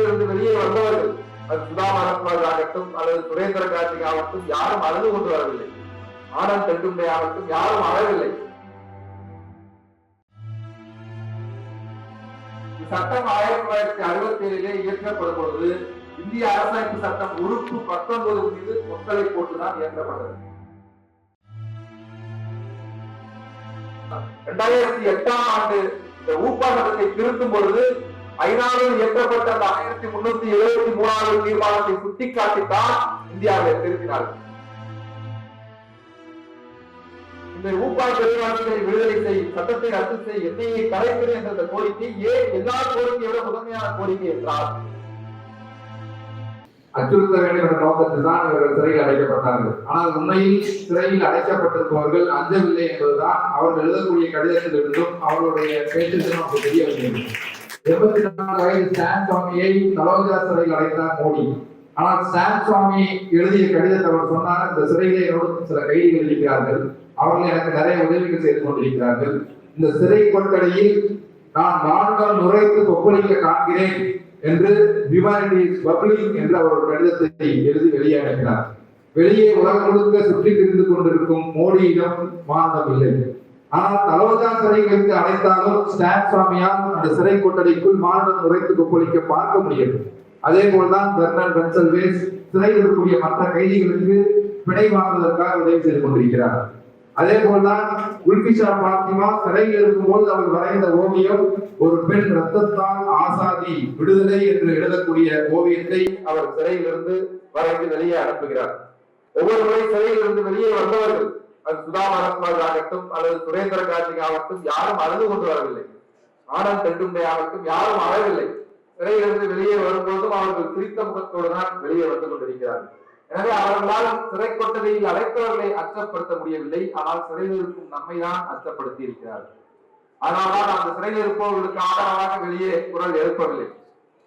சிறையிலிருந்து வெளியே வந்தவர்கள் அது சுதா மரத்மர் ஆகட்டும் அல்லது சுரேந்திர கார்த்திக் ஆகட்டும் யாரும் அழுது கொண்டு வரவில்லை. ஆனந்த் தெண்டும்பே ஆகட்டும் யாரும் அழவில்லை சட்டம் ஆயிரத்தி தொள்ளாயிரத்தி அறுபத்தி ஏழிலே இயற்றப்படும் பொழுது இந்திய அரசமைப்பு சட்டம் உறுப்பு பத்தொன்பது மீது ஒத்தலை போட்டுதான் இயற்றப்பட்டது. இரண்டாயிரத்தி எட்டாம் ஆண்டு இந்த ஊப்பா சட்டத்தை திருத்தும் பொழுது ஐநாவில் இயற்றப்பட்ட அந்த ஆயிரத்தி முன்னூத்தி எழுபத்தி மூணாவது தீர்மானத்தை சுட்டிக்காட்டித்தான் இந்தியாவில் திருத்தினார்கள். இந்த ரூபாய் தொழிலாளர்களை விடுதலை செய் சட்டத்தை ரத்து செய் எண்ணெயை கரைப்பிடு என்ற அந்த கோரிக்கை ஏன் எல்லா கோரிக்கையோட முதன்மையான கோரிக்கை என்றால் அச்சுறுத்த வேண்டும் என்ற நோக்கத்தில் தான் இவர்கள் சிறையில் அடைக்கப்பட்டார்கள். ஆனால் உண்மையில் சிறையில் அடைக்கப்பட்டிருப்பவர்கள் அஞ்சவில்லை என்பதுதான் அவர்கள் எழுதக்கூடிய கடிதத்தில் இருந்தும் அவர்களுடைய பேச்சில் நமக்கு தெரிய வருகிறது எண்பத்தி நாலு வயது சாம் சுவாமியை தலோஜா சிறையில் அடைந்தார் மோடி. ஆனால் சாம் சுவாமி எழுதிய கடிதத்தை அவர் சொன்னார். இந்த சிறையிலே என்னோடு சில கைதிகள் இருக்கிறார்கள். அவர்கள் எனக்கு நிறைய உதவிகள் செய்து கொண்டிருக்கிறார்கள். இந்த சிறை கொள்கடையில் நான் நான்கால் நுரைத்து கொப்பளிக்க காண்கிறேன் என்று ஹியூமானிட்டி பப்ளிக் என்ற அவரோட ஒரு கடிதத்தை எழுதி வெளியே அனுப்பினார் வெளியே உலகம் முழுக்க சுற்றி திரிந்து கொண்டிருக்கும் மோடியிடம் மாந்தம் இல்லை. ஆனால் தலோஜா சிறைகளுக்கு அழைத்தாலும் ஸ்டான் சுவாமியால் அந்த சிறை கொட்டடைக்குள் மாணவர் உரைத்து கொப்பளிக்க பார்க்க முடியும் அதே போல்தான் பெர்னன் பென்சல்வேஸ் சிறையில் இருக்கக்கூடிய மற்ற கைதிகளுக்கு பிணை வாங்குவதற்காக உதவி செய்து கொண்டிருக்கிறார். அதே போல்தான் உல்பிஷா பாத்திமா சிறையில் இருக்கும்போது அவர் வரைந்த ஓவியம் ஒரு பெண் ரத்தத்தால் ஆசாதி விடுதலை என்று எழுதக்கூடிய ஓவியத்தை அவர் சிறையிலிருந்து வரைந்து வெளியே அனுப்புகிறார். ஒவ்வொரு முறை சிறையிலிருந்து வெளியே வந்தவர்கள் அது சுதா மரத்மர் ஆகட்டும் அல்லது சுரேந்திர கார்த்திக் ஆகட்டும் யாரும் அழுது கொண்டு வரவில்லை. ஆனந்த் தெண்டும்பே ஆகட்டும் யாரும் அழவில்லை. சிறையிலிருந்து வெளியே வரும்போதும் அவர்கள் சிரித்த முகத்தோடு தான் வெளியே வந்து கொண்டிருக்கிறார்கள். எனவே அவர்களால் சிறை கொட்டதையில் அழைத்தவர்களை அச்சப்படுத்த முடியவில்லை. ஆனால் சிறையில் இருக்கும் நம்மை தான் அச்சப்படுத்தி இருக்கிறார்கள். அதனால்தான் அந்த சிறையில் இருப்பவர்களுக்கு ஆதரவாக வெளியே குரல் எழுப்பவில்லை.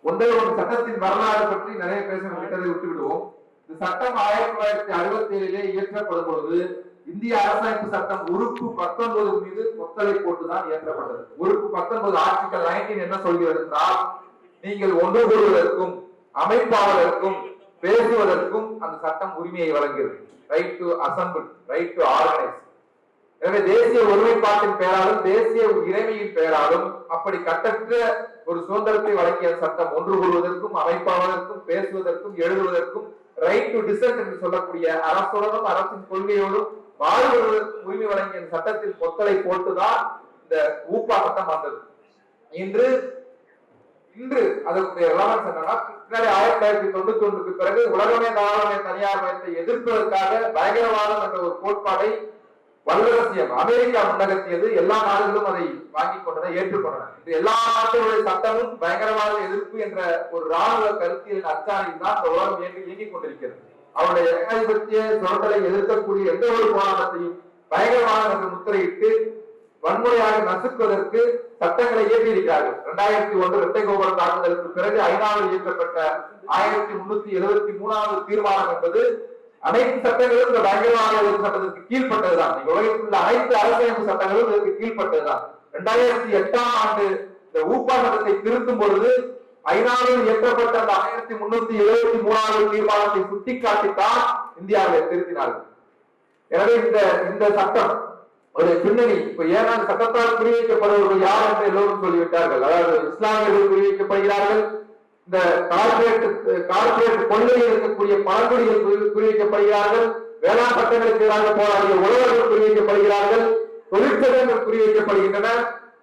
ஒன்றே ஒரு சட்டத்தின் வரலாறு பற்றி நிறைய பேச விட்டதை விட்டு விடுவோம் இந்த சட்டம் ஆயிரத்தி தொள்ளாயிரத்தி அறுபத்தி ஏழிலே இயற்றப்படும் பொழுது இந்திய அரசமைப்பு சட்டம் உறுப்பு பத்தொன்பது மீது ஒத்தலை போட்டுதான் இயற்றப்பட்டது. உறுப்பு பத்தொன்பது ஆர்டிகல் நைன்டீன் என்ன சொல்கிறது என்றால் நீங்கள் ஒன்று கூறுவதற்கும் அமைப்பாளருக்கும் பேசுவதற்கும் அந்த சட்டம் உரிமையை வழங்குகிறது right to assemble right to organise எனவே தேசிய ஒருமைப்பாட்டின் பெயராலும் தேசிய இறைமையின் பெயராலும் அப்படி கட்டற்ற ஒரு சுதந்திரத்தை வழங்கிய சட்டம் ஒன்று கூறுவதற்கும் அமைப்பாளருக்கும் பேசுவதற்கும் எழுதுவதற்கும் ரைட் டு டிசர்ட் என்று சொல்லக்கூடிய அரசுடனும் அரசின் கொள்கையோடும் வாழ்வு உரிமை வழங்கிய சட்டத்தில் பொத்தலை போட்டுதான் இந்த ஊப்பா சட்டம் வந்தது. இன்று இன்று அதற்குரிய ரிலவன்ஸ் என்னன்னா பின்னாடி ஆயிரத்தி தொள்ளாயிரத்தி தொண்ணூத்தி ஒன்றுக்கு பிறகு உலகமே தாராளமே தனியார் மயத்தை எதிர்ப்பதற்காக பயங்கரவாதம் என்ற ஒரு கோட்பாடை வல்லரசியம் அமெரிக்கா முன்னகத்தியது எல்லா நாடுகளும் அதை வாங்கிக் கொண்டன ஏற்றுக்கொண்டன இது எல்லா நாடுகளுடைய சட்டமும் பயங்கரவாத எதிர்ப்பு என்ற ஒரு ராணுவ கருத்தியலின் அச்சாணியில் தான் இந்த உலகம் இயங்கி இயங்கிக் கொண்டிருக்கிறது. அவருடைய ஏகாதிபத்திய சுரண்டலை எதிர்க்கக்கூடிய எந்த ஒரு போராட்டத்தையும் பயங்கரவாதம் என்று முத்திரையிட்டு வன்முறையாக நசுக்குவதற்கு சட்டங்களை இயற்றியிருக்கிறார்கள். இரண்டாயிரத்தி ஒன்று இரட்டை கோபுர தாக்குதலுக்கு பிறகு ஐநாவில் இயற்றப்பட்ட ஆயிரத்தி முன்னூத்தி எழுபத்தி மூணாவது தீர்மானம் என்பது அனைத்து சட்டங்களும் இந்த பயங்கரவாத எதிர்ப்பு சட்டத்திற்கு கீழ்ப்பட்டதுதான். நீங்க உலகத்தில் உள்ள அனைத்து அரசியலமைப்பு சட்டங்களும் இதற்கு கீழ்ப்பட்டதுதான். இரண்டாயிரத்தி எட்டாம் ஆண்டு இந்த ஊப்பா சட்டத்தை திருத்தும் பொழுது ஐநாவில் இயற்றப்பட்ட அந்த ஆயிரத்தி முன்னூத்தி எழுபத்தி மூணாவது தீர்மானத்தை சுட்டிக்காட்டித்தான் இந்தியாவில் திருத்தினார்கள். எனவே இந்த இந்த சட்டம் ஒரு பின்னணி இப்ப ஏன்னா சட்டத்தால் குறிவைக்கப்படுபவர்கள் யார் என்று எல்லோரும் சொல்லிவிட்டார்கள். அதாவது இஸ்லாமியர்கள் குறிவைக்கப்படுகிறார்கள் இந்த கார்பரேட் கார்பரேட் கொள்கையில் இருக்கக்கூடிய பழங்குடிகள் குறிவைக்கப்படுகிறார்கள் வேளாண் சட்டங்களுக்கு எதிராக போராடிய உழவர்கள் குறிவைக்கப்படுகிறார்கள் தொழிற்சங்கங்கள் குறிவைக்கப்படுகின்றன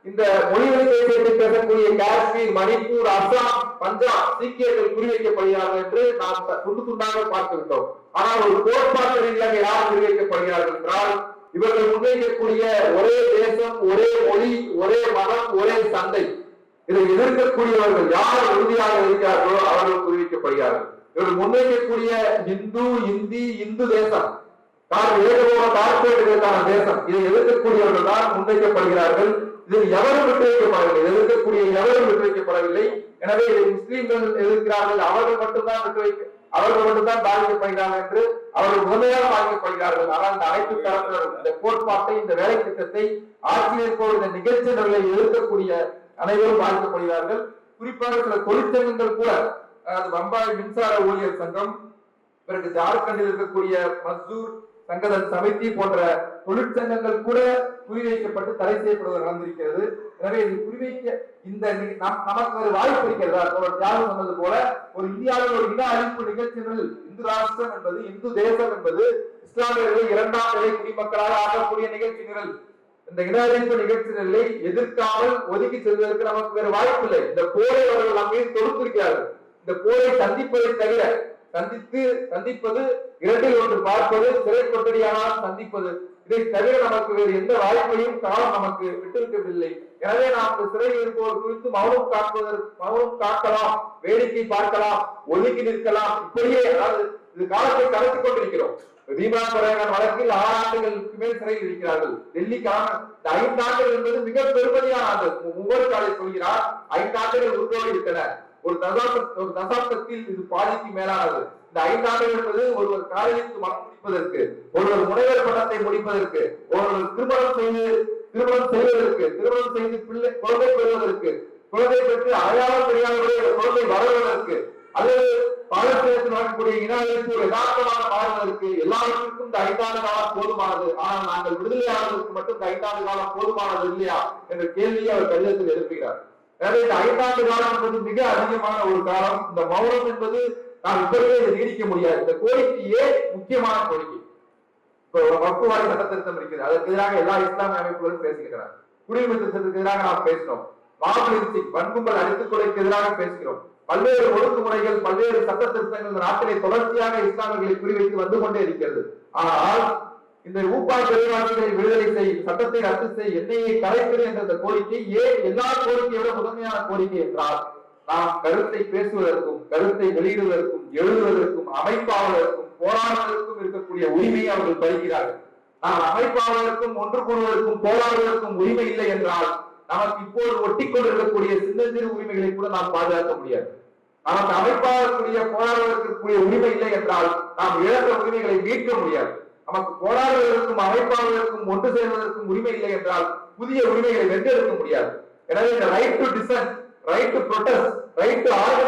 இந்த மொழிகளை பேசி பேசக்கூடிய காஷ்மீர் மணிப்பூர் அஸ்ஸாம் பஞ்சாப் சீக்கியர்கள் குறிவைக்கப்படுகிறார்கள் என்று நாம் துண்டு துண்டாக பார்த்து விட்டோம் ஆனால் ஒரு கோட்பாட்டு ரீதியாக யார் குறிவைக்கப்படுகிறார்கள் என்றால் இவர்கள் முன்வைக்கக்கூடிய ஒரே தேசம் ஒரே மொழி ஒரே மதம் ஒரே சந்தை. இதை எதிர்க்கக்கூடியவர்கள் யார் உறுதியாக இருக்கிறார்களோ அவர்கள் குறிவிக்கப்படுகிறார்கள் இவர்கள் முன்வைக்கக்கூடிய இந்து இந்தி இந்து தேசம். தான் ஏகபோக கார்பரேட்டுகளுக்கான தேசம். இதை எதிர்க்கக்கூடியவர்கள் தான் முன்வைக்கப்படுகிறார்கள். இதில் எவரும் விட்டு வைக்கப்படவில்லை எதிர்க்கக்கூடிய எவரும் விட்டு வைக்கப்படவில்லை எனவே இதை முஸ்லீம்கள் எதிர்க்கிறார்கள். அவர்கள் மட்டும்தான் விட்டு வைக்க அவர்கள் மட்டும்தான் பாதிக்கப்படுகிறார்கள் என்று அவர்கள் முதன்மையாக பாதிக்கப்படுகிறார்கள். ஆனால் இந்த அனைத்து தரப்பினரும் இந்த கோட்பாட்டை இந்த வேலை திட்டத்தை ஆட்சியில் இருப்பவர் இந்த நிகழ்ச்சி நிலையை எதிர்க்கக்கூடிய அனைவரும் பாதிக்கப்படுகிறார்கள் குறிப்பாக சில தொழிற்சங்கங்கள் கூட அதாவது பம்பாய் மின்சார ஊழியர் சங்கம் பிறகு ஜார்க்கண்டில் இருக்கக்கூடிய மசூர் சங்கதன் சமிதி போன்ற தொழிற்சங்கங்கள் கூட குறிவைக்கப்பட்டு தடை செய்யப்படுவது நடந்திருக்கிறது. எனவே இது குறிவைக்க இந்த நமக்கு ஒரு வாய்ப்பு இருக்கிறதா? ஒரு தியாகம் சொன்னது போல ஒரு இந்தியாவில் ஒரு இன அழிப்பு நிகழ்ச்சிகள் இந்து ராஷ்டிரம் என்பது இந்து தேசம் என்பது இஸ்லாமியர்களை இரண்டாம் நிலை குடிமக்களாக ஆகக்கூடிய நிகழ்ச்சி நிரல் இந்த இன அழிப்பு நிகழ்ச்சி எதிர்க்காமல் ஒதுக்கி செல்வதற்கு நமக்கு வேறு வாய்ப்பு இல்லை. இந்த போரை அவர்கள் நம் தொடுத்திருக்கிறார்கள் இந்த போரை சந்திப்பதை தவிர சந்தித்து சந்திப்பது இரண்டில் ஒன்று பார்ப்பது சிறைப்பட்டடியானால் சந்திப்பது இதை தவிர நமக்கு வேறு எந்த வாய்ப்பையும் காலம் நமக்கு விட்டிருக்கவில்லை. எனவே நாம் சிறையில் இருப்பவர் குறித்து மௌனம் காக்குவதற்கு மௌனம் காக்கலாம் வேடிக்கை பார்க்கலாம் ஒதுக்கி நிற்கலாம். இப்படியே அதாவது இது காலத்தை கடத்திக் கொண்டிருக்கிறோம். பீமா வழக்கில் ஆறு ஆண்டுகளுக்கு மேல் சிறையில் இருக்கிறார்கள். டெல்லிக்கான இந்த ஐந்து ஆண்டுகள் என்பது மிக பெருமதியான ஆண்டு ஒவ்வொரு காலை சொல்கிறார் ஐந்து ஆண்டுகள் உருவாகி விட்டன ஒரு தசாப்த ஒரு தசாப்தத்தில் இது பாதிக்கு மேலானது. இந்த ஐந்து ஆண்டுகள் என்பது ஒருவர் காலையிற்கு மனம் முடிப்பதற்கு ஒருவர் முனைவர் பட்டத்தை முடிப்பதற்கு ஒருவர் திருமணம் செய்து திருமணம் செய்வதற்கு திருமணம் செய்து பிள்ளை குழந்தை பெறுவதற்கு குழந்தை பெற்று அடையாளம் தெரியாதவருடைய குழந்தை வளர்வதற்கு அல்லது பாலஸ்தீனத்தில் நடக்கக்கூடிய இன யதார்த்தமான யதார்த்தமாக இருக்கு எல்லாருக்கும் இந்த ஐந்தாண்டு காலம் போதுமானது. ஆனால் நாங்கள் விடுதலையாளர்களுக்கு மட்டும் இந்த ஐந்தாண்டு காலம் போதுமானது இல்லையா என்ற கேள்வியை அவர் கடிதத்தில் எழுப்புகிறார். எனவே இந்த ஐந்தாண்டு காலம் என்பது மிக அதிகமான ஒரு காலம். இந்த மௌனம் என்பது நாம் இப்பவே நீடிக்க முடியாது. இந்த கோரிக்கையே முக்கியமான கோரிக்கை? இப்போ ஒரு வக்குவாரி சட்ட திருத்தம் அதற்கு எதிராக எல்லா இஸ்லாமிய அமைப்புகளும் பேசுகிறார் குடியுரிமை திருத்தத்துக்கு எதிராக நாம் பேசினோம் மாப்பிளி வன்கும்பல் அடித்துக் கொலைக்கு எதிராக பேசுகிறோம். பல்வேறு ஒழுங்குமுறைகள் பல்வேறு சட்ட திருத்தங்கள் நாட்டிலே தொடர்ச்சியாக இஸ்லாமியர்களை குறிவைத்து வந்து கொண்டே இருக்கிறது. ஆனால் இந்த ஊப்பாய் பெருவாசிகளை விடுதலை செய் சட்டத்தை ரத்து செய் எண்ணெயை கரைப்பது என்ற இந்த கோரிக்கை ஏன் எல்லா கோரிக்கையோட முதன்மையான கோரிக்கை என்றால் நாம் கருத்தை பேசுவதற்கும் கருத்தை வெளியிடுவதற்கும் எழுதுவதற்கும் அமைப்பாளருக்கும் போராடுவதற்கும் இருக்கக்கூடிய உரிமையை அவர்கள் பறிக்கிறார்கள். நாம் அமைப்பாளருக்கும் ஒன்று கூடுவதற்கும் போராடுவதற்கும் உரிமை இல்லை என்றால் நமக்கு இப்போது ஒட்டி கொண்டிருக்கக்கூடிய சின்னஞ்சிறு உரிமைகளை கூட நாம் பாதுகாக்க முடியாது. நமக்கு அமைப்பாளர்களுடைய போராடுவதற்குரிய உரிமை இல்லை என்றால் நாம் இழந்த உரிமைகளை மீட்க முடியாது. நமக்கு போராடுவதற்கும் அமைப்பாளர்களுக்கும் ஒன்று சேர்வதற்கும் உரிமை இல்லை என்றால் புதிய உரிமைகளை வென்றெடுக்க முடியாது. எனவே இந்த right to dissent right to protest right to